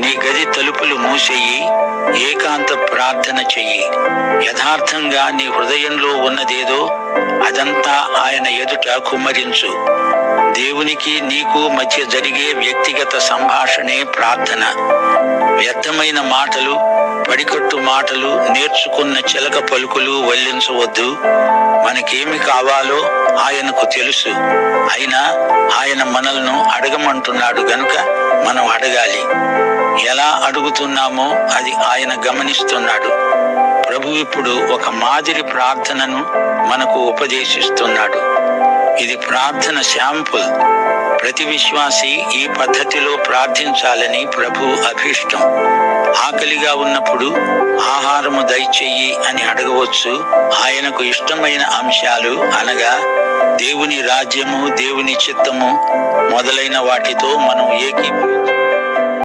నీ గది తలుపులు మూసేయి ఏకాంత ప్రార్థన చెయ్యి. యథార్థంగా నీ హృదయంలో ఉన్నదేదో అదంతా ఆయన ఎదుట కుమ్మరించు. దేవునికి నీకు మధ్య జరిగే వ్యక్తిగత సంభాషణే ప్రార్థన. వ్యర్థమైన మాటలు పడికట్టు మాటలు నేర్చుకున్న చిలక పలుకులు వల్లించవద్దు. మనకేమి కావాలో ఆయనకు తెలుసు. అయినా ఆయన మనల్ని అడగమంటున్నాడు గనుక మనం అడగాలి. ఎలా అడుగుతున్నామో అది ఆయన గమనిస్తున్నాడు. ప్రభు ఇప్పుడు ఒక మాదిరి ప్రార్థనను మనకు ఉపదేశిస్తున్నాడు. ఇది ప్రార్థన శాంపుల్. ప్రతి విశ్వాసి ఈ పద్ధతిలో ప్రార్థించాలని ప్రభు అభిష్టం. ఆకలిగా ఉన్నప్పుడు ఆహారము దయచెయ్యి అని అడగవచ్చు. ఆయనకు ఇష్టమైన అంశాలు అనగా దేవుని రాజ్యము దేవుని చిత్తము మొదలైన వాటితో మనం ఏకీభవించాలి